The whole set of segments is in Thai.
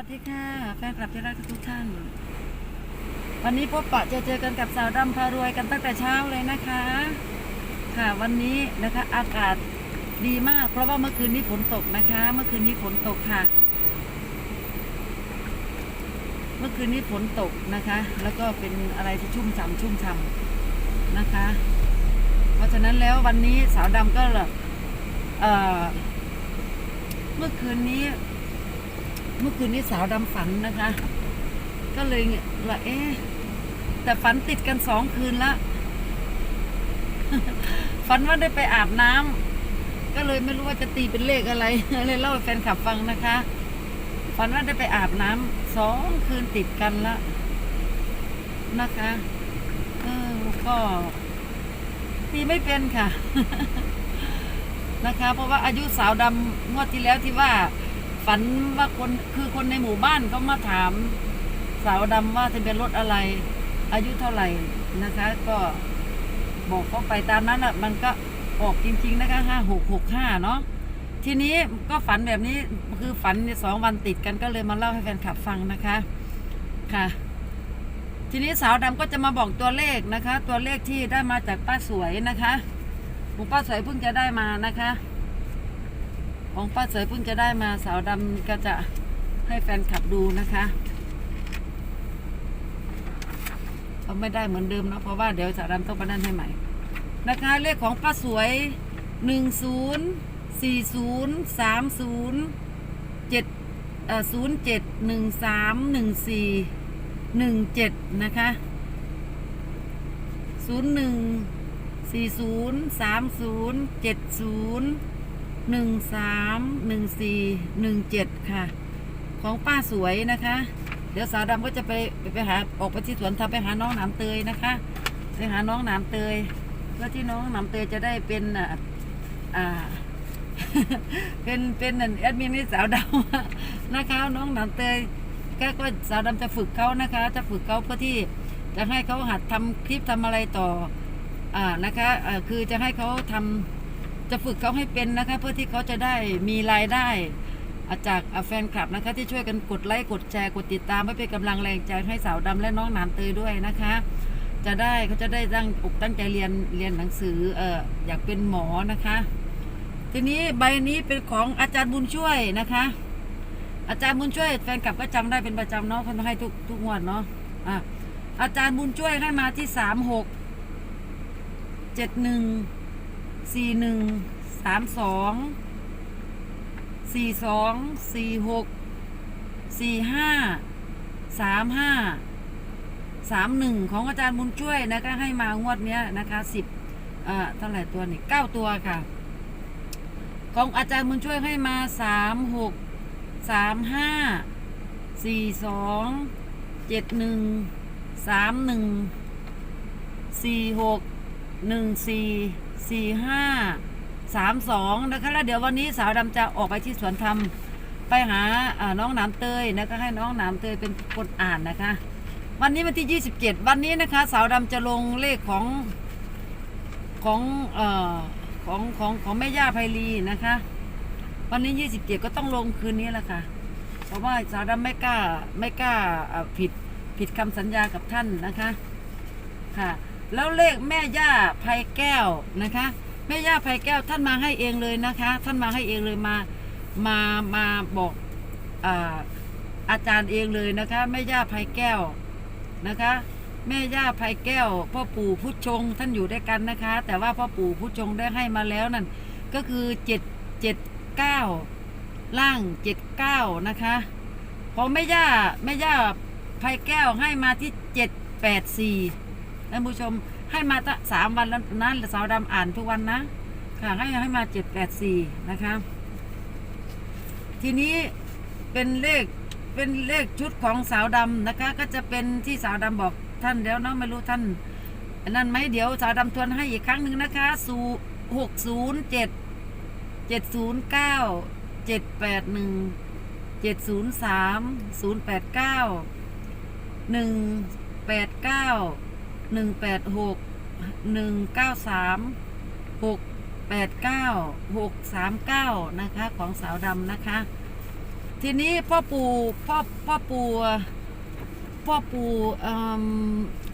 วัสดีค่ะ แฟนคลับที่รักทุกท่าน วันนี้พบปะเจอเจอกันกับสาวดำพารวยกันตั้งแต่เช้าเลยนะคะ ค่ะวันนี้นะคะอากาศดีมาก เพราะว่าเมื่อคืนนี้ฝนตกนะคะ เมื่อคืนนี้ฝนตกค่ะ เมื่อคืนนี้ฝนตกนะคะ แล้วก็เป็นอะไรที่ชุ่มฉ่ำชุ่มฉ่ำนะคะ เพราะฉะนั้นแล้ววันนี้สาวดำก็เออเมื่อคืนนี้ เมื่อคืนนี้สาวดำฝันนะคะ ก็เลยว่าเอ๊ะแต่ฝันติดกันสองคืนละฝันว่าได้ไปอาบน้ำก็เลยไม่รู้ว่าจะตีเป็นเลขอะไรเลยเล่าให้แฟนคลับฟังนะคะฝันว่าได้ไปอาบน้ำสองคืนติดกันละนะคะเออก็ตีไม่เป็นค่ะ นะคะ เพราะว่าอายุสาวดำงวดที่แล้วที่ว่า ฝันว่าคนคือคนในหมู่บ้านเขามาถามสาวดำว่าทะเบียนรถอะไร อายุเท่าไหร่นะคะ ก็บอกเขาไปตามนั้นอะ มันก็ออกจริง ๆ นะคะห้าหกหกห้าเนาะทีนี้ก็ฝันแบบนี้คือฝันสองวันติดกันก็เลยมาเล่าให้แฟนคลับฟังนะคะค่ะ ทีนี้สาวดำก็จะมาบอกตัวเลขนะคะ ตัวเลขที่ได้มาจากป้าสวยนะคะป้าสวยเพิ่งจะได้มานะคะ ของป้าเสยพุ่งจะได้มาสาวดำก็จะให้แฟนขับดูนะคะเขาไม่ได้เหมือนเดิมนะเพราะว่าเดี๋ยวสาวดำต้องไปนั่นให้ใหม่นะคะเลขของป้าสวย 1 0 4 0 3 0 7เอ่อ0 7 1 3 1 4 1 7 นะคะ 0 1 4 0 3 0 7 0 หนึ่งสามหนึ่งสี่หนึ่งเจ็ดค่ะ ของป้าสวยนะคะ เดี๋ยวสาวดำก็จะไปไปไปหาออกไปที่สวนทำไปหาน้องหนามเตยนะคะ ไปหาน้องหนามเตยเพื่อที่น้องหนามเตยจะได้เป็นอ่าเป็นเป็นแอดมินนี่สาวดำนะคะน้องหนามเตยก็ก็สาวดำจะฝึกเขานะคะ จะฝึกเขาเพื่อที่จะให้เขาหัดทำคลิปทำอะไรต่ออ่านะคะอ่าคือจะให้เขาทำ จะฝึกเขาให้เป็นนะคะ เพื่อที่เขาจะได้มีรายได้อจากแฟนคลับนะคะ ที่ช่วยกันกดไลค์กดแชร์กดติดตามเพื่เป็นกำลังแรงใจให้สาวดำและน้องหนามเตยด้วยนะคะ จะได้เขาจะได้ตั้งอกตั้งใจเรียนเรียนหนังสือเอออยากเป็นหมอนะคะ ทีนี้ใบนี้เป็นของอาจารย์บุญช่วยนะคะ อาจารย์บุญช่วย แฟนคลับก็จำได้เป็นประจำเนาะเขาให้ทุกทุกงวดเนาะอะอาจารย์บุญช่วยให้มาที่สามหกเจ็ดหนึ่ง สี่หนึ่งสามสองสี่สองสี่หกสี่ห้าสามห้าสามหนึ่งของอาจารย์บุญช่วยนะคะให้มางวดเนี้ยนะคะสิบเอ่อเท่าไหร่ตัวนี่เก้าตัวค่ะ ของอาจารย์บุญช่วยให้มาสามหกสามห้าสี่สองเจ็ดหนึ่งสามหนึ่งสี่หกหนึ่งสี่ สี่ห้าสามสองนะคะแล้วเดี๋ยววันนี้สาวดำจะออกไปที่สวนธรรมไปหาน้องหนาเตยนะคะให้น้องหนาเตยเป็นคนอ่านนะคะ วันนี้วันที่ 27 วันนี้นะคะ สาวดำจะลงเลขของของเอ่อของของของแม่ย่าไพลีนะคะ วันนี้ 27 ก็ต้องลงคืนนี้แหละค่ะ เพราะว่าสาวดำไม่กล้าไม่กล้าผิดผิดคำสัญญากับท่านนะคะค่ะ แล้วเลขแม่ย่าไพแก้วนะคะ แม่ย่าไพแก้วท่านมาให้เองเลยนะคะ ท่านมาให้เองเลยมามามาบอกอาอาจารย์เองเลยนะคะ แม่ย่าไพแก้วนะคะ แม่ย่าภัยแก้ว พ่อปู่พุทธชงท่านอยู่ด้วยกันนะคะ แต่ว่าพ่อปู่พุทธชงได้ให้มาแล้วนั่นก็คือเจ็ดเจ็ดเก้าล่างเจ็ดเก้านะคะขอแม่ย่าแม่ย่าภัยแก้วให้มาที่เจ็ดแปดสี่ ท่านผู้ชมให้มาตั้งสามวันแล้วนะสาวดำอ่านทุกวันนะค่ะให้ให้มาเจ็ดแปดสี่นะคะทีนี้เป็นเลขเป็นเลขชุดของสาวดำนะคะ ก็จะเป็นที่สาวดำบอกท่านแล้วเนาะไม่รู้ท่านนั่นไหมเดี๋ยวสาวดำทวนให้อีกครั้งหนึ่งนะคะสูหกศูนย์เจ็ดเจ็ดศูนย์เก้าเจ็ดแปดหนึ่งเจ็ดศูนย์สามศูนย์แปดเก้าหนึ่งแปดเก้า หนึ่งแปดหกหนึ่งเก้าสามหกแปดเก้าหกสามเก้านะคะ ของสาวดำนะคะ ทีนี้พ่อปู่พ่อพ่อปู่พ่อปู่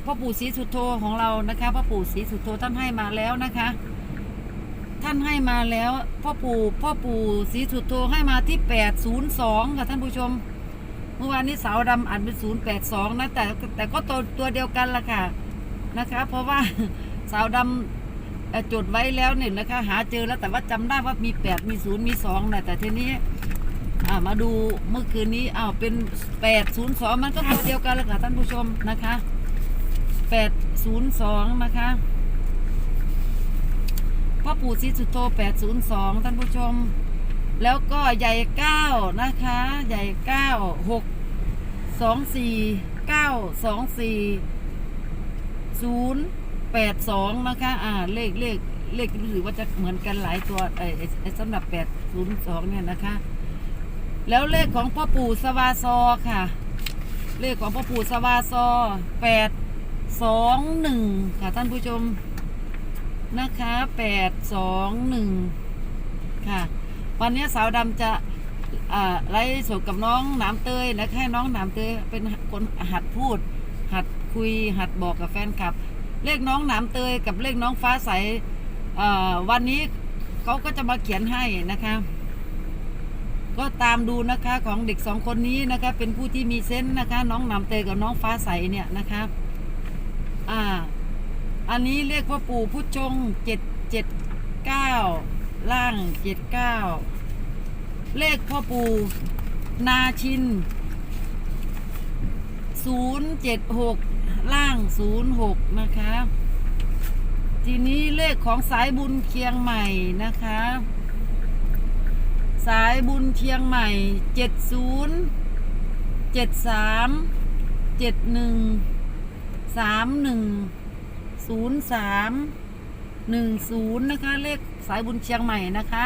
พ่อปู่ศรีสุโธของเรานะคะพ่อปู่ศรีสุโธท่านให้มาแล้วนะคะ ท่านให้มาแล้วพ่อปู่พ่อปู่ศรีสุโธให้มาที่แปดศูนย์สองค่ะท่านผู้ชม เมื่อวานนี้สาวดำอ่านเป็นศูนย์แปดสองนะแต่แต่ก็ตัวตัวเดียวกันละค่ะ นะคะ เพราะว่าสาวดำจดไว้แล้วเนี่ยนะคะ หาเจอแล้วแต่ว่าจำได้ว่ามีแปดมีศูนย์มีสองนะแต่ทีนี้มาดูเมื่อคืนนี้อ้าวเป็นแปดศูนย์สองมันก็ตัวเดียวกันเลยค่ะท่านผู้ชมนะคะแปดศูนย์สองนะคะพ่อปู่ศรีสุโธแปดศูนย์สองท่านผู้ชม แล้วก็ใหญ่เก้านะคะ ใหญ่เก้าหกสองสี่เก้าสองสี่ ศูนย์แปดสองนะคะ อ่า เลขเลขเลขรู้สึกว่าจะเหมือนกันหลายตัวไอ้ไอ้สำหรับแปดศูนย์สองเนี่ยนะคะ แล้วเลขของพ่อปู่สวาซอค่ะ เลขของพ่อปู่สวาซอแปดสองหนึ่งค่ะท่านผู้ชมนะคะแปดสองหนึ่งค่ะ วันนี้สาวดำจะอ่าไลฟ์สดกับน้องหนามเตยนะคะให้น้องหนามเตยเป็นคนหัดพูด คุยหัดบอกกับแฟนคลับ เลขน้องหนามเตยกับเลขน้องฟ้าใสวันนี้เขาก็จะมาเขียนให้นะคะ ก็ตามดูนะคะของเด็กสองคนนี้นะคะ เป็นผู้ที่มีเซนส์นะคะ น้องหนำเตยกับน้องฟ้าใสเนี่ยนะคะอ่าอันนี้เรียกว่าปู่พุชงเจ็ดเจ็ดเก้าล่างเจ็ดเก้าเลขพ่อปู่นาชินศูนย์เจ็ดหก ล่างศูนย์หกนะคะ ทีนี้เลขของสายบุญเคียงใหม่นะคะ สายบุญเชียงใหม่เจ็ดศูนย์เจ็ดสามเจ็ดหนึ่งสามหนึ่งศูนย์สามหนึ่งศูนย์นะคะ เลขสายบุญเชียงใหม่นะคะ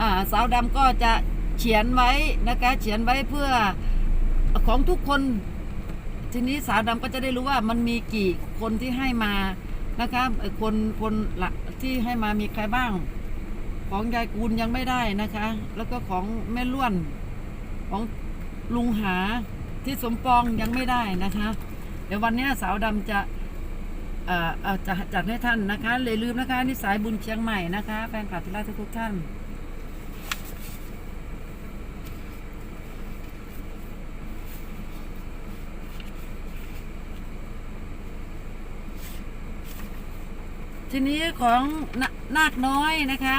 อ่าสาวดำก็จะเขียนไว้นะคะ เขียนไว้เพื่อของทุกคน ทีนี้สาวดำก็จะได้รู้ว่ามันมีกี่คนที่ให้มานะคะคนคนละที่ให้มามีใครบ้าง ของยายกูลยังไม่ได้นะคะ แล้วก็ของแม่ล้วนของลุงหาที่สมปองยังไม่ได้นะคะ เดี๋ยววันนี้สาวดำจะเอ่อจะจัดให้ท่านนะคะเลยลืมนะคะนี่สายบุญเชียงใหม่นะคะแฟนคลับที่รักทุกท่าน ทีนี้ของนนาคน้อยนะคะ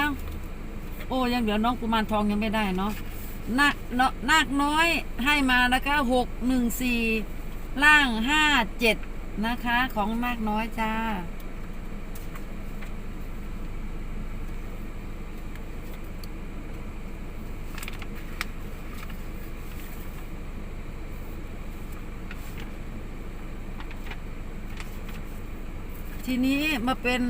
โอ้ยังเหลือน้องกุมารทองยังไม่ได้เนาะนาคนนาคน้อยให้มานะคะหกหนึ่งสี่ล่างห้าเจ็ดนะคะ ของนาคน้อยจ้า ทีนี้มาเป็น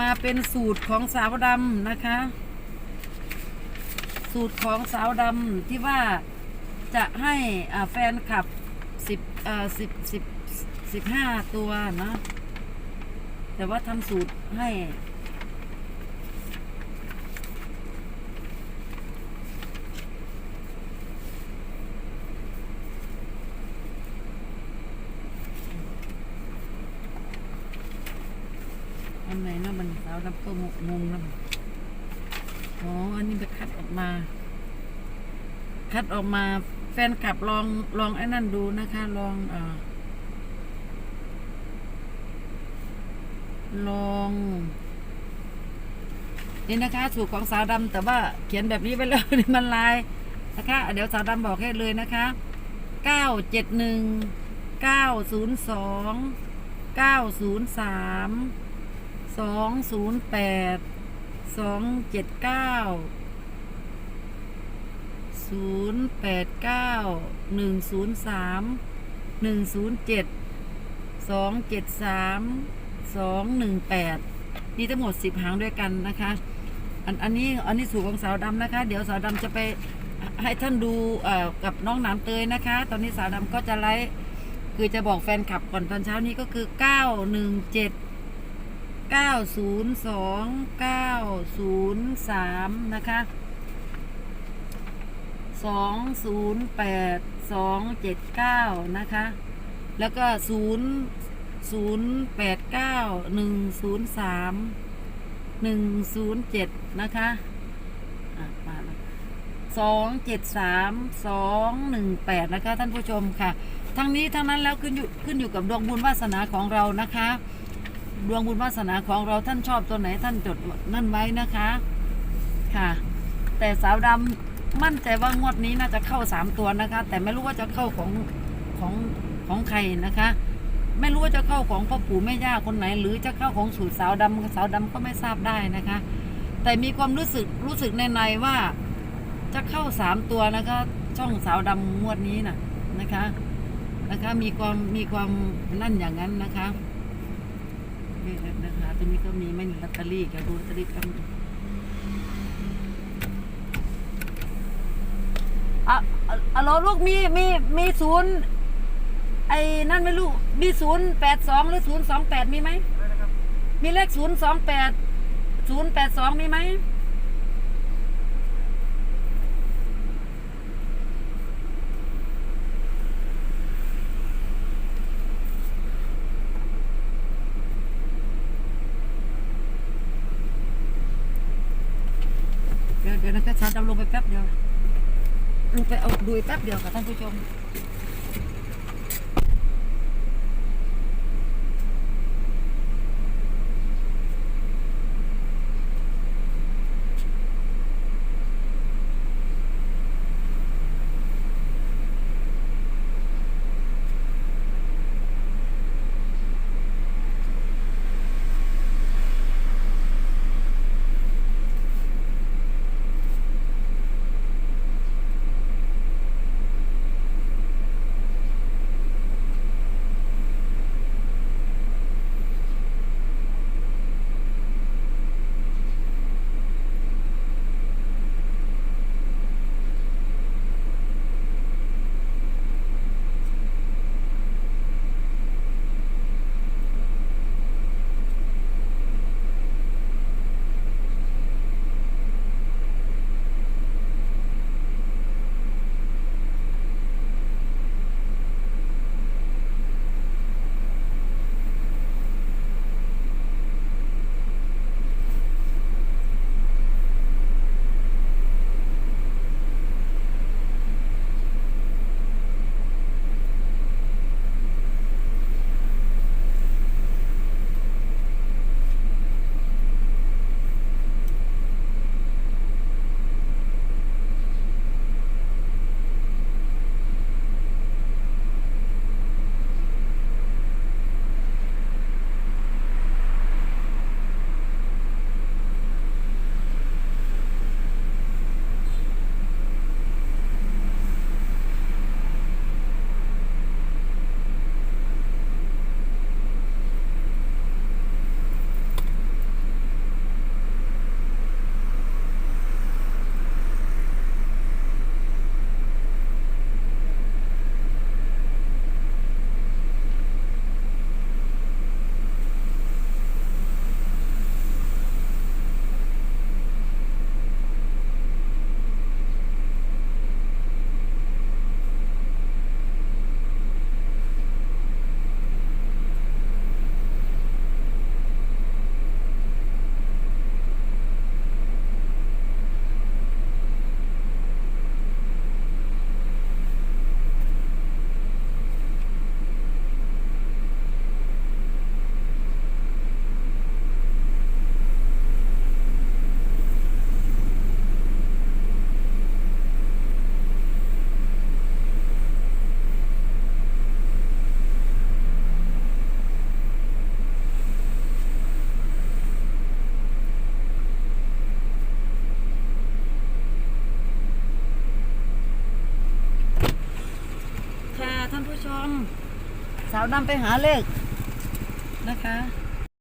มาเป็นสูตรของสาวดำนะคะ สูตรของสาวดำที่ว่าจะให้แฟนคลับสิบเอ่อสิบสิบสิบห้าตัวนะ แต่ว่าทำสูตรให้ อันไหน นะมันสาวดำก็งงนะอ๋อ อันนี้ไปคัดออกมา คัดออกมาแฟนคลับลองลองไอ้นั่นดูนะคะ ลองเออลองนี่นะคะสูตรของสาวดำแต่ว่าเขียนแบบนี้ไปแล้วนี่มันลายนะคะ เดี๋ยวสาวดำบอกให้เลยนะคะเก้าเจ็ดหนึ่งเก้าศูนย์สองเก้าศูนย์สาม สองศูนย์แปดสองเจ็ดเก้าศูนย์แปดเก้าหนึ่งศูนย์สามหนึ่งศูนย์เจ็ดสองเจ็ดสามสองหนึ่งแปดนี่ทั้งหมดสิบหางด้วยกันนะคะ อันอันนี้อันนี้สูตรของสาวดำนะคะ เดี๋ยวสาวดำจะไปให้ท่านดูเอ่อกับน้องนามเตยนะคะ ตอนนี้สาวดำก็จะไลฟ์คือจะบอกแฟนคลับก่อนตอนเช้านี้ก็คือเก้าหนึ่งเจ็ด เก้าศูนย์สองเก้าศูนย์สามนะคะสองศูนย์แปดสองเจ็ดเก้านะคะ แล้วก็ศูนย์ศูนย์แปดเก้าหนึ่งศูนย์สามหนึ่งศูนย์เจ็ดนะคะอะมาแล้วสองเจ็ดสามสองหนึ่งแปดนะคะ ท่านผู้ชมค่ะ ทั้งนี้ทั้งนั้นแล้วขึ้นอยู่ขึ้นอยู่กับดวงบุญวาสนาของเรานะคะ ดวงบุญวาสนาของเราท่านชอบตัวไหนท่านจดนั่นไว้นะคะค่ะ แต่สาวดำมั่นใจว่างวดนี้น่าจะเข้าสามตัวนะคะ แต่ไม่รู้ว่าจะเข้าของของของใครนะคะ ไม่รู้ว่าจะเข้าของพ่อปู่แม่ย่าคนไหน หรือจะเข้าของสูตรสาวดำสาวดำก็ไม่ทราบได้นะคะ แต่มีความรู้สึกรู้สึกในในว่าจะเข้าสามตัวนะคะ ช่องสาวดำงวดนี้น่ะนะคะ นะคะมีความมีความนั่นอย่างนั้นนะคะ นี่นะคะตรงนี้ก็มีไม่มีลอตเตอรี่กับดูลอตเตอรี่กันอะอะอะรอลูกมีมีมีศูนย์ไอ้นั่นไหม่ลูกมีศูนย์แปดสองหรือศูนย์สองแปดมีไหมมีเลขศูนย์สองแปดศูนย์แปดสองมีไหม เดี๋ยวเดี๋ยวนะคะชาดำลงไปแป๊บเดียว ลงไปเอาดูแป๊บเดียวค่ะท่านผู้ชมาวดำไปหาเลขนะคะ